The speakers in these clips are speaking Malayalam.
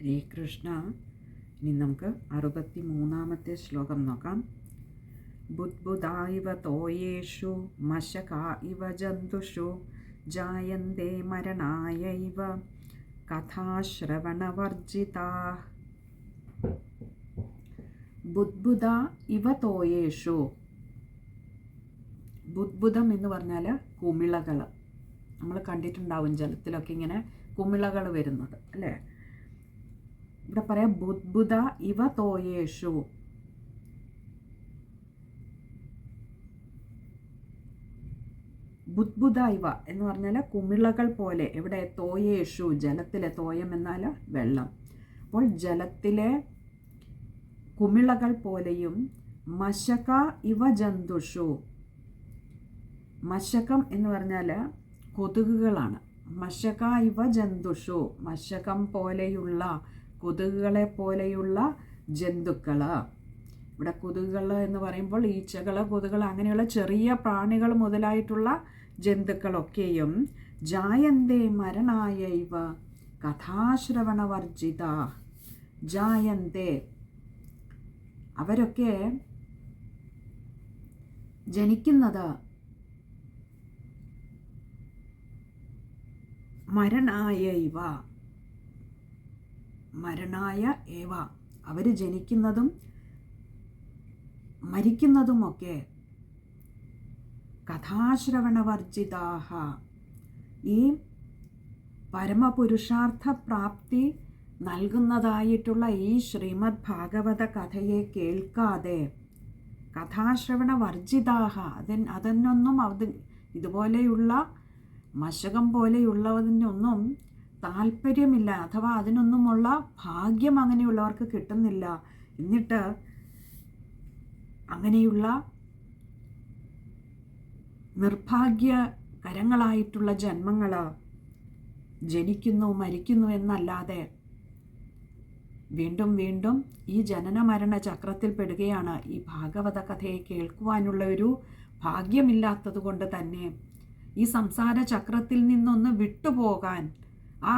ഹരേ കൃഷ്ണ. ഇനി നമുക്ക് അറുപത്തി മൂന്നാമത്തെ ശ്ലോകം നോക്കാം. ബുദ്ബുദായിവ തോയേഷു മശക ഇവ ജന്തുഷു ജായന്തേ മരണായ ഇവ കഥാശ്രവണവർജിതാ. ബുദ്ബുദ ഇവ തോയേഷു. ബുദ്ബുദം എന്ന് പറഞ്ഞാൽ കുമിളകൾ നമ്മൾ കണ്ടിട്ടുണ്ടാവും ജലത്തിലൊക്കെ ഇങ്ങനെ കുമിളകൾ വരുന്നത് അല്ലേ? ഇവിടെ പറയാം ബുദ്ബുദ ഇവ തോയേഷു. ബുദ്ബുദ ഇവ എന്ന് പറഞ്ഞാൽ കുമിളകൾ പോലെ. എവിടെ? തോയേഷു ജലത്തിലെ തോയം എന്നാൽ വെള്ളം. അപ്പോൾ ജലത്തിലെ കുമിളകൾ പോലെയും മശക ഇവ ജന്തുഷു. മശകം എന്ന് പറഞ്ഞാൽ കൊതുകുകളാണ്. മശക ഇവ ജന്തുഷു. മശകം പോലെയുള്ള കൊതുകുകളെ പോലെയുള്ള ജന്തുക്കൾ ഇവിടെ കൊതുകുകൾ എന്ന് പറയുമ്പോൾ ഈച്ചകൾ കൊതുകൾ അങ്ങനെയുള്ള ചെറിയ പ്രാണികൾ മുതലായിട്ടുള്ള ജന്തുക്കളൊക്കെയും ജായന്തേ മരണായ ഇവ കഥാശ്രവണവർജിത. ജായന്തേ. അവരൊക്കെ ജനിക്കുന്നത് മരണായ ഇവ മരണായ ഏവ. അവർ ജനിക്കുന്നതും മരിക്കുന്നതുമൊക്കെ കഥാശ്രവണവർജിതാഹ. ഈ പരമപുരുഷാർത്ഥ പ്രാപ്തി നൽകുന്നതായിട്ടുള്ള ഈ ശ്രീമദ് ഭാഗവത കഥയെ കേൾക്കാതെ കഥാശ്രവണ വർജിതാഹ അതിൻ അതിനൊന്നും അത് ഇതുപോലെയുള്ള മശകം പോലെയുള്ളതിനൊന്നും താല്പര്യമില്ല അഥവാ അതിനൊന്നുമുള്ള ഭാഗ്യം അങ്ങനെയുള്ളവർക്ക് കിട്ടുന്നില്ല. എന്നിട്ട് അങ്ങനെയുള്ള നിർഭാഗ്യകരങ്ങളായിട്ടുള്ള ജന്മങ്ങൾ ജനിക്കുന്നു മരിക്കുന്നു എന്നല്ലാതെ വീണ്ടും വീണ്ടും ഈ ജനന മരണ ചക്രത്തിൽ പെടുകയാണ് ഈ ഭാഗവത കഥയെ കേൾക്കുവാനുള്ള ഒരു ഭാഗ്യമില്ലാത്തത് കൊണ്ട് തന്നെ ഈ സംസാര ചക്രത്തിൽ നിന്നൊന്ന് വിട്ടുപോകാൻ ആ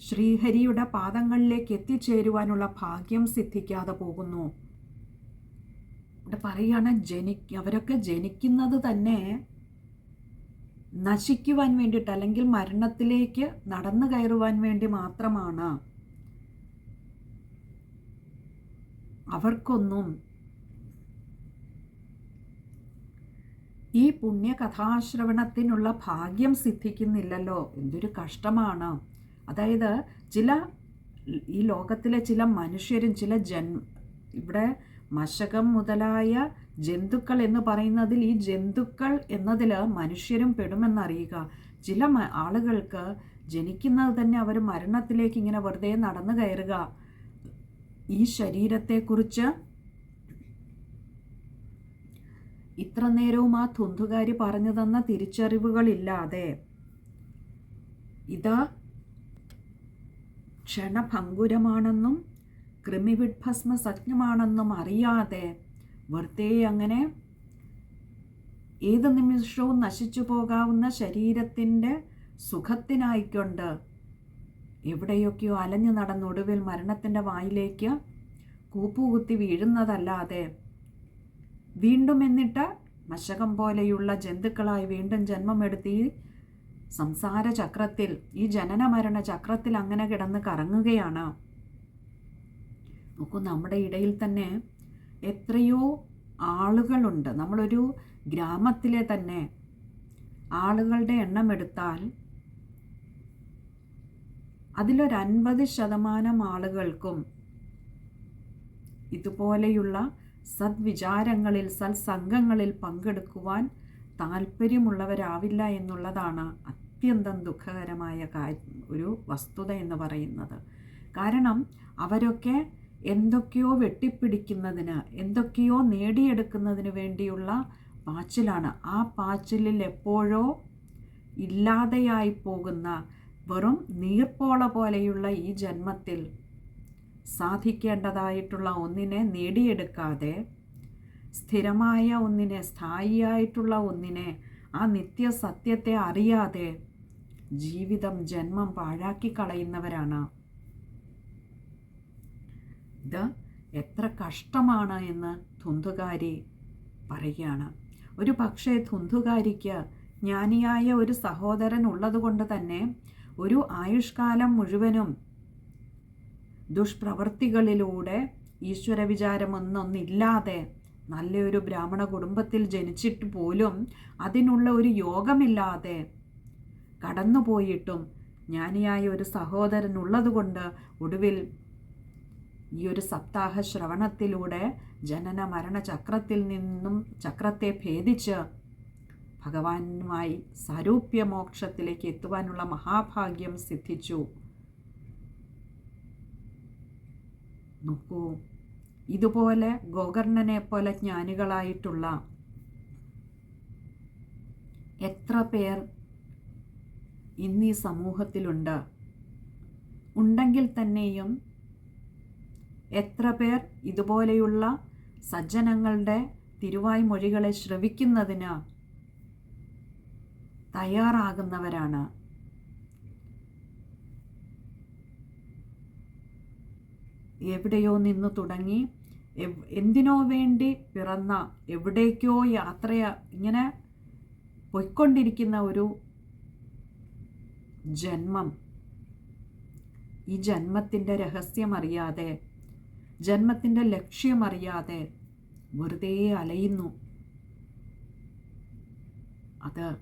ശ്രീഹരിയുടെ പാദങ്ങളിലേക്ക് എത്തിച്ചേരുവാനുള്ള ഭാഗ്യം സിദ്ധിക്കാതെ പോകുന്നു. ഇവിടെ പറയുകയാണ് ജനി അവരൊക്കെ ജനിക്കുന്നത് തന്നെ നശിക്കുവാൻ വേണ്ടിയിട്ട് അല്ലെങ്കിൽ മരണത്തിലേക്ക് നടന്നു കയറുവാൻ വേണ്ടി മാത്രമാണ്. അവർക്കൊന്നും ഈ പുണ്യ പുണ്യകഥാശ്രവണത്തിനുള്ള ഭാഗ്യം സിദ്ധിക്കുന്നില്ലല്ലോ. എന്തൊരു കഷ്ടമാണ്. അതായത് ചില ഈ ലോകത്തിലെ ചില മനുഷ്യരും ചില ജൻ ഇവിടെ മശകം മുതലായ ജന്തുക്കൾ എന്ന് പറയുന്നതിൽ ഈ ജന്തുക്കൾ എന്നതിൽ മനുഷ്യരും പെടുമെന്നറിയുക. ചില ആളുകൾക്ക് ജനിക്കുന്നത് തന്നെ അവർ മരണത്തിലേക്ക് ഇങ്ങനെ വെറുതെ നടന്നു കയറുക. ഈ ശരീരത്തെക്കുറിച്ച് ഇത്ര നേരവും ആ തുന്തുകാരി പറഞ്ഞു തന്ന തിരിച്ചറിവുകളില്ലാതെ. ഇതാ ക്ഷണഭങ്കുരമാണെന്നും കൃമിവിഡ്ഭസ്മ സജ്ഞമാണെന്നും അറിയാതെ വെറുതെ അങ്ങനെ ഏത് നിമിഷവും നശിച്ചു പോകാവുന്ന ശരീരത്തിന്റെ സുഖത്തിനായിക്കൊണ്ട് എവിടെയൊക്കെയോ അലഞ്ഞു നടന്നൊടുവിൽ മരണത്തിന്റെ വായിലേക്ക് കൂപ്പുകുത്തി വീഴുന്നതല്ലാതെ വീണ്ടും എന്നിട്ട് മശകം പോലെയുള്ള ജന്തുക്കളായി വീണ്ടും ജന്മമെടുത്ത് ഈ സംസാര ചക്രത്തിൽ ഈ ജനന മരണ ചക്രത്തിൽ അങ്ങനെ കിടന്ന് കറങ്ങുകയാണ്. നോക്കൂ നമ്മുടെ ഇടയിൽ തന്നെ എത്രയോ ആളുകളുണ്ട്. നമ്മളൊരു ഗ്രാമത്തിലെ തന്നെ ആളുകളുടെ എണ്ണം എടുത്താൽ അതിലൊരൻപത് ശതമാനം ആളുകൾക്കും ഇതുപോലെയുള്ള സദ്വിചാരങ്ങളിൽ സത്സംഗങ്ങളിൽ പങ്കെടുക്കുവാൻ താല്പര്യമുള്ളവരാവില്ല എന്നുള്ളതാണ് അത്യന്തം ദുഃഖകരമായ ഒരു വസ്തുത എന്ന് പറയുന്നത്. കാരണം അവരൊക്കെ എന്തൊക്കെയോ വെട്ടിപ്പിടിക്കുന്നതിന് എന്തൊക്കെയോ നേടിയെടുക്കുന്നതിന് വേണ്ടിയുള്ള പാച്ചിലാണ്. ആ പാച്ചിലിൽ എപ്പോഴോ ഇല്ലാതെയായി പോകുന്ന വെറും നീർപ്പോള പോലെയുള്ള ഈ ജന്മത്തിൽ സാധിക്കേണ്ടതായിട്ടുള്ള ഒന്നിനെ നേടിയെടുക്കാതെ സ്ഥിരമായ ഒന്നിനെ സ്ഥായിയായിട്ടുള്ള ഒന്നിനെ ആ നിത്യസത്യത്തെ അറിയാതെ ജീവിതം ജന്മം പാഴാക്കി കളയുന്നവരാണ്. ഇത് എത്ര കഷ്ടമാണ് എന്ന് ധുന്ധുകാരി പറയുകയാണ്. ഒരു പക്ഷേ ധുന്ധുകാരിക്ക് ജ്ഞാനിയായ ഒരു സഹോദരൻ ഉള്ളതുകൊണ്ട് തന്നെ ഒരു ആയുഷ്കാലം മുഴുവനും ദുഷ്പ്രവൃത്തികളിലൂടെ ഈശ്വര വിചാരമൊന്നൊന്നില്ലാതെ നല്ലൊരു ബ്രാഹ്മണ കുടുംബത്തിൽ ജനിച്ചിട്ട് പോലും അതിനുള്ള ഒരു യോഗമില്ലാതെ കടന്നുപോയിട്ടും ജ്ഞാനിയായ ഒരു സഹോദരൻ ഉള്ളതുകൊണ്ട് ഒടുവിൽ ഈ ഒരു സപ്താഹ ശ്രവണത്തിലൂടെ ജനന മരണ ചക്രത്തിൽ നിന്നും ചക്രത്തെ ഭേദിച്ച് ഭഗവാനുമായി സാരൂപ്യ മോക്ഷത്തിലേക്ക് എത്തുവാനുള്ള മഹാഭാഗ്യം സിദ്ധിച്ചു. നോക്കൂ. ഇതുപോലെ ഗോകർണനെ പോലെ ജ്ഞാനികളായിട്ടുള്ള എത്ര പേർ ഇന്നീ സമൂഹത്തിലുണ്ട്? ഉണ്ടെങ്കിൽ തന്നെയും എത്ര പേർ ഇതുപോലെയുള്ള സജ്ജനങ്ങളുടെ തിരുവായ്മൊഴികളെ ശ്രവിക്കുന്നതിന് തയ്യാറാകുന്നവരാണ്? എവിടെയോ നിന്ന് തുടങ്ങി. എന്തിനോ വേണ്ടി പിറന്ന എവിടേക്കോ യാത്ര ഇങ്ങനെ പൊയ്ക്കൊണ്ടിരിക്കുന്ന ഒരു ജന്മം. ഈ ജന്മത്തിന്റെ രഹസ്യമറിയാതെ ജന്മത്തിന്റെ ലക്ഷ്യമറിയാതെ വെറുതെ അലയുന്നു. അത്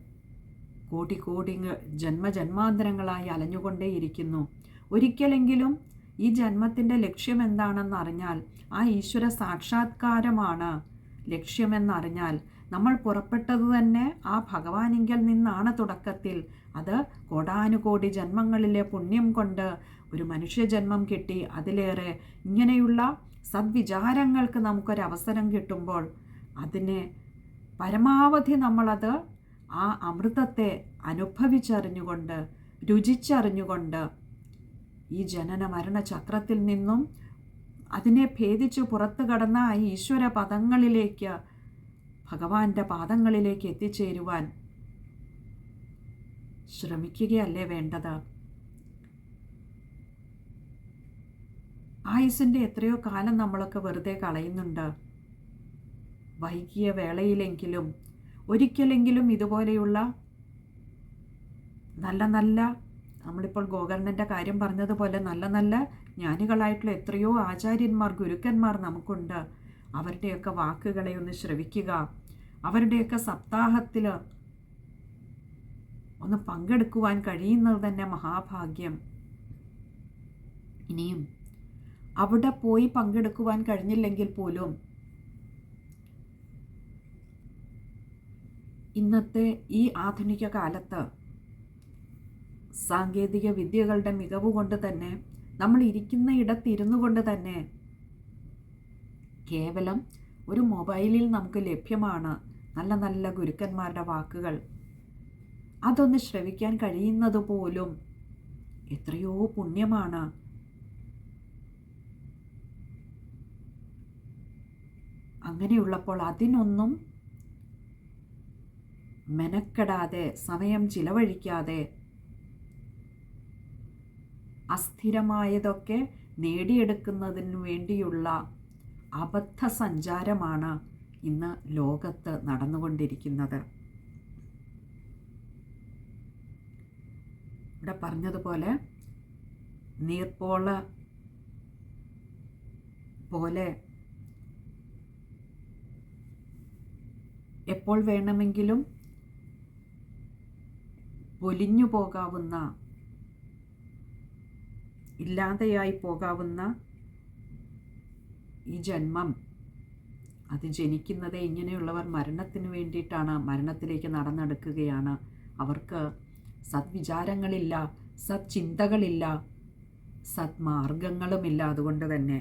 കോടി കോടി ജന്മജന്മാന്തരങ്ങളായി അലഞ്ഞുകൊണ്ടേയിരിക്കുന്നു. ഒരിക്കലെങ്കിലും ഈ ജന്മത്തിന്റെ ലക്ഷ്യം എന്താണെന്ന് അറിഞ്ഞാൽ ആ ഈശ്വര സാക്ഷാത്കാരമാണ് ലക്ഷ്യമെന്നറിഞ്ഞാൽ നമ്മൾ പുറപ്പെട്ടത് തന്നെ ആ ഭഗവാനിങ്കൽ നിന്നാണ് തുടക്കത്തിൽ. അത് കോടാനുകോടി ജന്മങ്ങളിലെ പുണ്യം കൊണ്ട് ഒരു മനുഷ്യജന്മം കിട്ടി. അതിലേറെ ഇങ്ങനെയുള്ള സദ്വിചാരങ്ങൾക്ക് നമുക്കൊരവസരം കിട്ടുമ്പോൾ അതിനെ പരമാവധി നമ്മളത് ആ അമൃതത്തെ അനുഭവിച്ചറിഞ്ഞുകൊണ്ട് രുചിച്ചറിഞ്ഞുകൊണ്ട് ഈ ജനന മരണ ചക്രത്തിൽ നിന്നും അതിനെ ഭേദിച്ച് പുറത്തു കടന്ന ആ ഈശ്വര പദങ്ങളിലേക്ക് ഭഗവാന്റെ പാദങ്ങളിലേക്ക് എത്തിച്ചേരുവാൻ ശ്രമിക്കുകയല്ലേ വേണ്ടത്? ആയുസിന്റെ എത്രയോ കാലം നമ്മളൊക്കെ വെറുതെ കളയുന്നുണ്ട്. വൈകിയ വേളയിലെങ്കിലും ഒരിക്കലെങ്കിലും ഇതുപോലെയുള്ള നല്ല നല്ല നമ്മളിപ്പോൾ ഗോകർണന്റെ കാര്യം പറഞ്ഞതുപോലെ നല്ല നല്ല ജ്ഞാനികളായിട്ടുള്ള എത്രയോ ആചാര്യന്മാർ ഗുരുക്കന്മാർ നമുക്കുണ്ട്. അവരുടെയൊക്കെ വാക്കുകളെ ഒന്ന് ശ്രവിക്കുക. അവരുടെയൊക്കെ സപ്താഹത്തിൽ ഒന്ന് പങ്കെടുക്കുവാൻ കഴിയുന്നത് തന്നെ മഹാഭാഗ്യം. ഇനിയും അവിടെ പോയി പങ്കെടുക്കുവാൻ കഴിഞ്ഞില്ലെങ്കിൽ പോലും ഇന്നത്തെ ഈ ആധുനിക കാലത്ത് സാങ്കേതിക വിദ്യകളുടെ മികവ് കൊണ്ട് തന്നെ നമ്മൾ ഇരിക്കുന്ന ഇടത്തിരുന്നു കൊണ്ട് തന്നെ കേവലം ഒരു മൊബൈലിൽ നമുക്ക് ലഭ്യമാണ് നല്ല നല്ല ഗുരുക്കന്മാരുടെ വാക്കുകൾ. അതൊന്ന് ശ്രവിക്കാൻ കഴിയുന്നത് പോലും എത്രയോ പുണ്യമാണ്. അങ്ങനെയുള്ളപ്പോൾ അതിനൊന്നും മെനക്കെടാതെ സമയം ചിലവഴിക്കാതെ അസ്ഥിരമായതൊക്കെ നേടിയെടുക്കുന്നതിന് വേണ്ടിയുള്ള അബദ്ധ സഞ്ചാരമാണ് ഇന്ന് ലോകത്ത് നടന്നുകൊണ്ടിരിക്കുന്നത്. ഇവിടെ പറഞ്ഞതുപോലെ നീർപ്പോള പോലെ എപ്പോൾ വേണമെങ്കിലും പൊലിഞ്ഞു പോകാവുന്ന ഇല്ലാതെയായി പോകാവുന്ന ഈ ജന്മം അത് ജനിക്കുന്നത് ഇങ്ങനെയുള്ളവർ മരണത്തിന് വേണ്ടിയിട്ടാണ് മരണത്തിലേക്ക് നടന്നെടുക്കുകയാണ്. അവർക്ക് സദ്വിചാരങ്ങളില്ല സത്ചിന്തകളില്ല സത്മാർഗങ്ങളുമില്ല അതുകൊണ്ട് തന്നെ.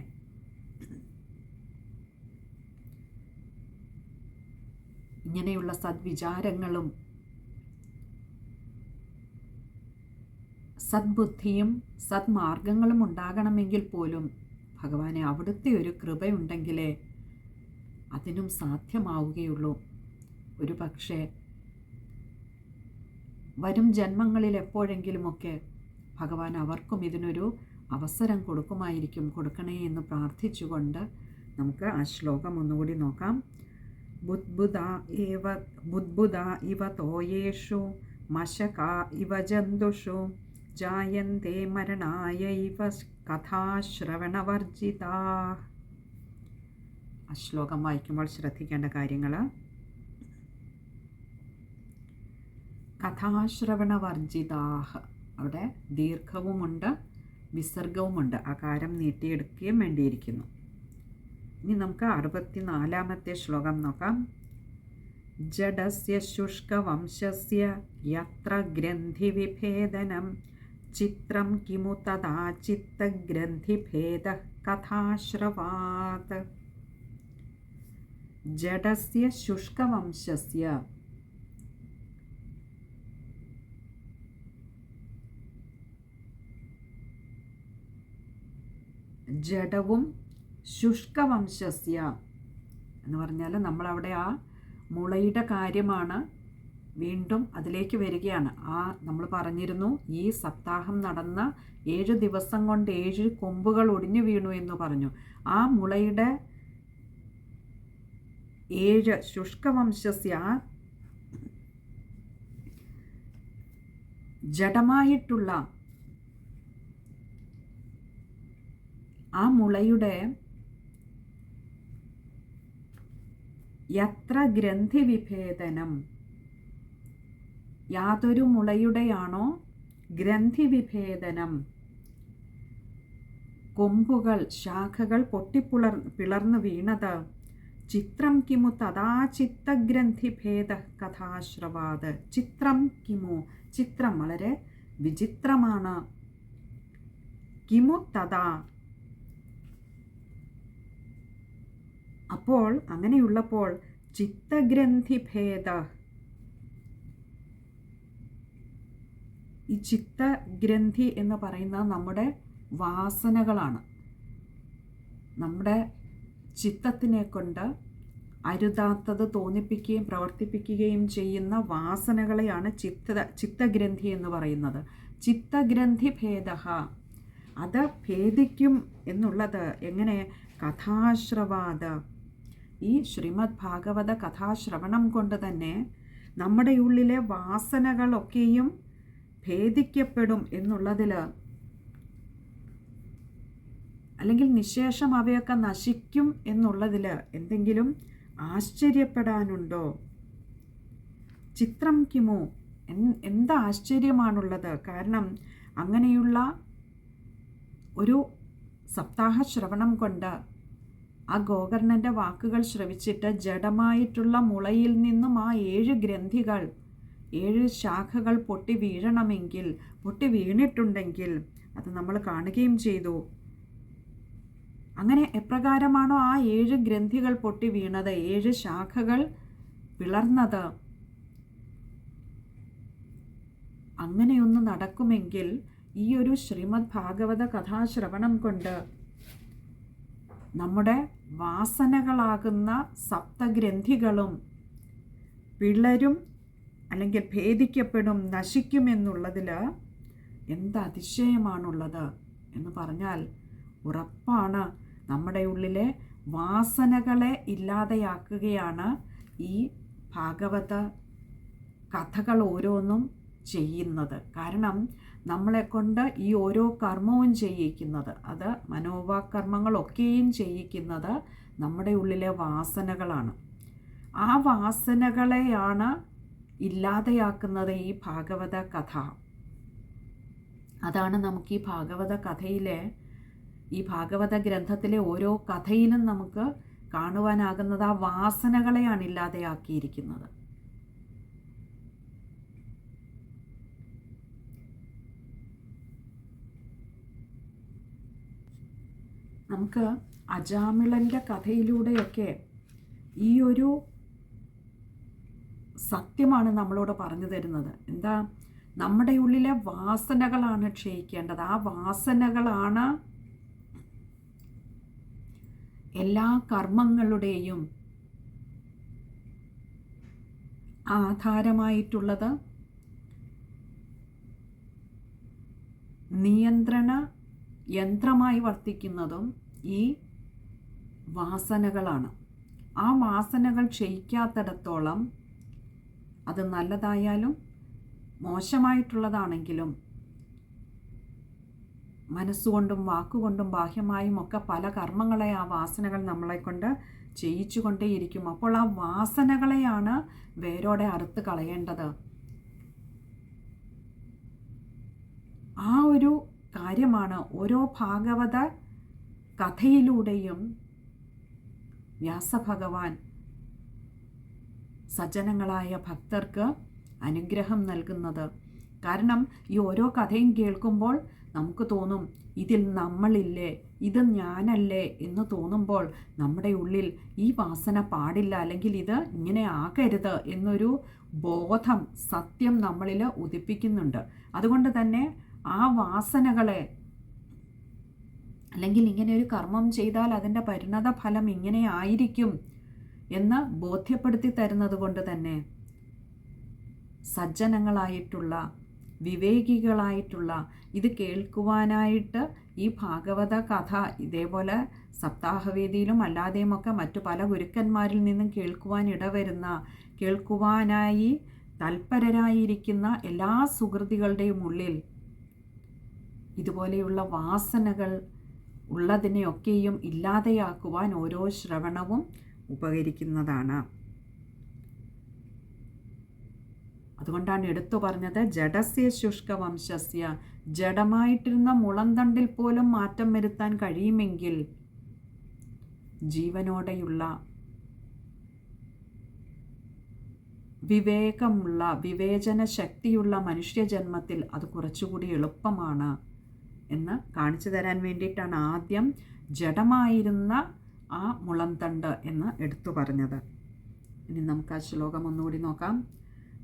ഇങ്ങനെയുള്ള സദ്വിചാരങ്ങളും സദ്ബുദ്ധിയും സദ്മാർഗങ്ങളും ഉണ്ടാകണമെങ്കിൽ പോലും ഭഗവാനെ അവിടുത്തെ ഒരു കൃപയുണ്ടെങ്കിലേ അതിനും സാധ്യമാവുകയുള്ളൂ. ഒരു പക്ഷേ വരും ജന്മങ്ങളിൽ എപ്പോഴെങ്കിലുമൊക്കെ ഭഗവാൻ അവർക്കും ഇതിനൊരു അവസരം കൊടുക്കുമായിരിക്കും. കൊടുക്കണേ എന്ന് പ്രാർത്ഥിച്ചുകൊണ്ട് നമുക്ക് ആ ശ്ലോകം ഒന്നുകൂടി നോക്കാം. ബുദ്ബുദ ഏവ ബുദ്ബുദ ഇവ തോയേഷു മശക ഇവ ജന്തുഷു ജായന്തേ മരണായ കഥാശ്രവണവർജിത ആ ശ്ലോകം വായിക്കുമ്പോൾ ശ്രദ്ധിക്കേണ്ട കാര്യങ്ങൾ കഥാശ്രവണവർജിതാഹ്. അവിടെ ദീർഘവുമുണ്ട് വിസർഗവുമുണ്ട്. അകാരം നീട്ടിയെടുക്കുകയും വേണ്ടിയിരിക്കുന്നു. ഇനി നമുക്ക് അറുപത്തിനാലാമത്തെ ശ്ലോകം നോക്കാം. ജഡസ്യ ശുഷ്കവംശസ്യ യത്ര ഗ്രന്ഥിവിഭേദനം ചിത്രം കിമു തഥാ ചിത്തഗ്രന്ഥിഭേദ കഥാശ്രവാത് ജഡസ്യ ശുഷ്കവംശസ്യ ജഡവും ശുഷ്കവംശസ്യ എന്ന് പറഞ്ഞാൽ നമ്മളവിടെ ആ മുളയുടെ കാര്യമാണ് വീണ്ടും അതിലേക്ക് വരികയാണ്. ആ നമ്മൾ പറഞ്ഞിരുന്നു ഈ സപ്താഹം നടന്ന ഏഴ് ദിവസം കൊണ്ട് ഏഴ് കൊമ്പുകൾ ഒടിഞ്ഞു വീണു എന്ന് പറഞ്ഞു. ആ മുളയുടെ ഏഴ് ശുഷ്കവംശസ്യ ജഡമായിട്ടുള്ള ആ മുളയുടെ യത്ര ഗ്രന്ഥിവിഭേദനം യാതൊരു മുളയുടെയാണോ ഗ്രന്ഥിവിഭേദനം? കൊമ്പുകൾ ശാഖകൾ പൊട്ടിപ്പുളർ പിളർന്നു വീണത്. ചിത്രം കിമു തഥാ ചിത്തഗ്രന്ഥിഭേദ കഥാശ്രവാത്. ചിത്രം കിമു. ചിത്രം വളരെ വിചിത്രമാണ്. കിമു തഥാ. അപ്പോൾ അങ്ങനെയുള്ളപ്പോൾ ചിത്തഗ്രന്ഥിഭേദ ഈ ചിത്തഗ്രന്ഥി എന്ന് പറയുന്നത് നമ്മുടെ വാസനകളാണ്. നമ്മുടെ ചിത്തത്തിനെ കൊണ്ട് അരുതാത്തത് തോന്നിപ്പിക്കുകയും പ്രവർത്തിപ്പിക്കുകയും ചെയ്യുന്ന വാസനകളെയാണ് ചിത്ത ചിത്തഗ്രന്ഥി എന്ന് പറയുന്നത്. ചിത്തഗ്രന്ഥി ഭേദ അത് ഭേദിക്കും എന്നുള്ളത് എങ്ങനെ? കഥാശ്രവാദ. ഈ ശ്രീമദ് ഭാഗവത കഥാശ്രവണം കൊണ്ട് തന്നെ നമ്മുടെ ഉള്ളിലെ വാസനകളൊക്കെയും ഭേദിക്കപ്പെടും എന്നുള്ളതിൽ അല്ലെങ്കിൽ നിശേഷം അവയൊക്കെ നശിക്കും എന്നുള്ളതിൽ എന്തെങ്കിലും ആശ്ചര്യപ്പെടാനുണ്ടോ? ചിത്രം കിമോ എന്ത് ആശ്ചര്യമാണുള്ളത്? കാരണം അങ്ങനെയുള്ള ഒരു സപ്താഹ ശ്രവണം കൊണ്ട് ആ ഗോകർണന്റെ വാക്കുകൾ ശ്രവിച്ചിട്ട് ജഡമായിട്ടുള്ള മുളയിൽ നിന്നും ആ ഏഴ് ഗ്രന്ഥികൾ ഏഴ് ശാഖകൾ പൊട്ടി വീഴണമെങ്കിൽ പൊട്ടി വീണിട്ടുണ്ടെങ്കിൽ അത് നമ്മൾ കാണുകയും ചെയ്തു. അങ്ങനെ എപ്രകാരമാണോ ആ ഏഴ് ഗ്രന്ഥികൾ പൊട്ടി വീണത്? ഏഴ് ശാഖകൾ പിളർന്നത്. അങ്ങനെയൊന്ന് നടക്കുമെങ്കിൽ ഈ ഒരു ശ്രീമദ് ഭാഗവത കഥാശ്രവണം കൊണ്ട് നമ്മുടെ വാസനകളാകുന്ന സപ്തഗ്രന്ഥികളും പിളരും അല്ലെങ്കിൽ ഭേദിക്കപ്പെടും നശിക്കും നശിക്കുമെന്നുള്ളതിൽ എന്ത് അതിശയമാണുള്ളത് എന്ന് പറഞ്ഞാൽ ഉറപ്പാണ്. നമ്മുടെ ഉള്ളിലെ വാസനകളെ ഇല്ലാതെയാക്കുകയാണ് ഈ ഭാഗവത കഥകൾ ഓരോന്നും ചെയ്യുന്നത്. കാരണം നമ്മളെ കൊണ്ട് ഈ ഓരോ കർമ്മവും ചെയ്യിക്കുന്നത് അത് മനോവാകർമ്മങ്ങളൊക്കെയും ചെയ്യിക്കുന്നത് നമ്മുടെ ഉള്ളിലെ വാസനകളാണ്. ആ വാസനകളെയാണ് ഇല്ലാതെയാക്കുന്നത് ഈ ഭാഗവത കഥ. അതാണ് നമുക്ക് ഈ ഭാഗവത കഥയിലെ ഈ ഭാഗവത ഗ്രന്ഥത്തിലെ ഓരോ കഥയിലും നമുക്ക് കാണുവാനാകുന്നത് ആ വാസനകളെയാണ് ഇല്ലാതെയാക്കിയിരിക്കുന്നത്. നമുക്ക് അജാമിളന്റെ കഥയിലൂടെയൊക്കെ ഈ ഒരു സത്യമാണ് നമ്മളോട് പറഞ്ഞു തരുന്നത്. എന്താ? നമ്മുടെ ഉള്ളിലെ വാസനകളാണ് ക്ഷയിക്കേണ്ടത്. ആ വാസനകളാണ് എല്ലാ കർമ്മങ്ങളുടെയും ആധാരമായിട്ടുള്ളത്. നിയന്ത്രണ യന്ത്രമായി വർത്തിക്കുന്നതും ഈ വാസനകളാണ്. ആ വാസനകൾ ക്ഷയിക്കാത്തിടത്തോളം അത് നല്ലതായാലും മോശമായിട്ടുള്ളതാണെങ്കിലും മനസ്സുകൊണ്ടും വാക്കുകൊണ്ടും ബാഹ്യമായും ഒക്കെ പല കർമ്മങ്ങളെ ആ വാസനകൾ നമ്മളെക്കൊണ്ട് ചെയ്യിച്ചുകൊണ്ടേയിരിക്കും. അപ്പോൾ ആ വാസനകളെയാണ് വേരോടെ അറുത്ത് കളയേണ്ടത്. ആ ഒരു കാര്യമാണ് ഓരോ ഭാഗവത കഥയിലൂടെയും വ്യാസഭഗവാൻ സജ്ജനങ്ങളായ ഭക്തർക്ക് അനുഗ്രഹം നൽകുന്നത്. കാരണം ഈ ഓരോ കഥയും കേൾക്കുമ്പോൾ നമുക്ക് തോന്നും ഇതിൽ നമ്മളില്ലേ? ഇത് ഞാനല്ലേ? എന്ന് തോന്നുമ്പോൾ നമ്മുടെ ഉള്ളിൽ ഈ വാസന പാടില്ല അല്ലെങ്കിൽ ഇത് ഇങ്ങനെ ആകരുത് എന്നൊരു ബോധം സത്യം നമ്മളിൽ ഉദിപ്പിക്കുന്നുണ്ട്. അതുകൊണ്ട് തന്നെ ആ വാസനകളെ അല്ലെങ്കിൽ ഇങ്ങനെ ഒരു കർമ്മം ചെയ്താൽ അതിന്റെ പരിണത ഫലം ഇങ്ങനെ ആയിരിക്കും എന്ന് ബോധ്യപ്പെടുത്തി തരുന്നത് കൊണ്ട് തന്നെ സജ്ജനങ്ങളായിട്ടുള്ള വിവേകികളായിട്ടുള്ള ഇത് കേൾക്കുവാനായിട്ട് ഈ ഭാഗവത കഥ ഇതേപോലെ സപ്താഹവേദിയിലും അല്ലാതെയുമൊക്കെ മറ്റു പല ഗുരുക്കന്മാരിൽ നിന്നും കേൾക്കുവാൻ ഇടവരുന്ന കേൾക്കുവാനായി തൽപരരായിരിക്കുന്ന എല്ലാ സുഹൃതികളുടെയും ഉള്ളിൽ ഇതുപോലെയുള്ള വാസനകൾ ഉള്ളതിനെയൊക്കെയും ഇല്ലാതെയാക്കുവാൻ ഓരോ ശ്രവണവും ഉപകരിക്കുന്നതാണ്. അതുകൊണ്ടാണ് എടുത്തു പറഞ്ഞത് ജഡസ്യ ശുഷ്ക വംശസ്യ ജഡമായിട്ടിരുന്ന മുളന്തണ്ടിൽ പോലും മാറ്റം വരുത്താൻ കഴിയുമെങ്കിൽ ജീവനോടെയുള്ള വിവേകമുള്ള വിവേചന ശക്തിയുള്ള മനുഷ്യജന്മത്തിൽ അത് കുറച്ചുകൂടി എളുപ്പമാണ് എന്ന് കാണിച്ചു തരാൻ വേണ്ടിയിട്ടാണ് ആദ്യം ജഡമായിരുന്ന ആ മുളന്തണ്ട് എന്ന് എടുത്തു പറഞ്ഞത്. ഇനി നമുക്ക് ആ ശ്ലോകം ഒന്നുകൂടി നോക്കാം.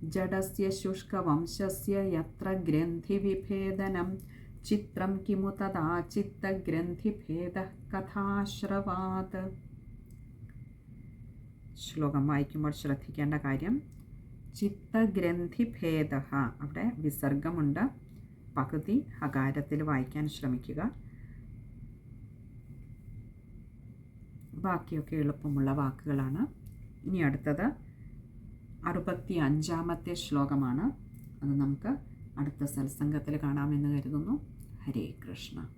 ജഡസ്യ ശുഷ്ക വംശസ്യ യത്ര ഗ്രന്ഥിവിഭേദനം. ചിത്രം കിമു തഥാ ചിത്തഗ്രന്ഥിഭേദ കഥാശ്രവാത്. ശ്ലോകം വായിക്കുമ്പോൾ ശ്രദ്ധിക്കേണ്ട കാര്യം ചിത്തഗ്രന്ഥിഭേദ. അവിടെ വിസർഗമുണ്ട്. പകുതി ഹകാരത്തിൽ വായിക്കാൻ ശ്രമിക്കുക. ബാക്കിയൊക്കെ എളുപ്പമുള്ള വാക്കുകളാണ്. ഇനി അടുത്തത് അറുപത്തി അഞ്ചാമത്തെ ശ്ലോകമാണ്. അത് നമുക്ക് അടുത്ത സത്സംഗത്തിൽ കാണാമെന്ന് കരുതുന്നു. ഹരേ കൃഷ്ണ.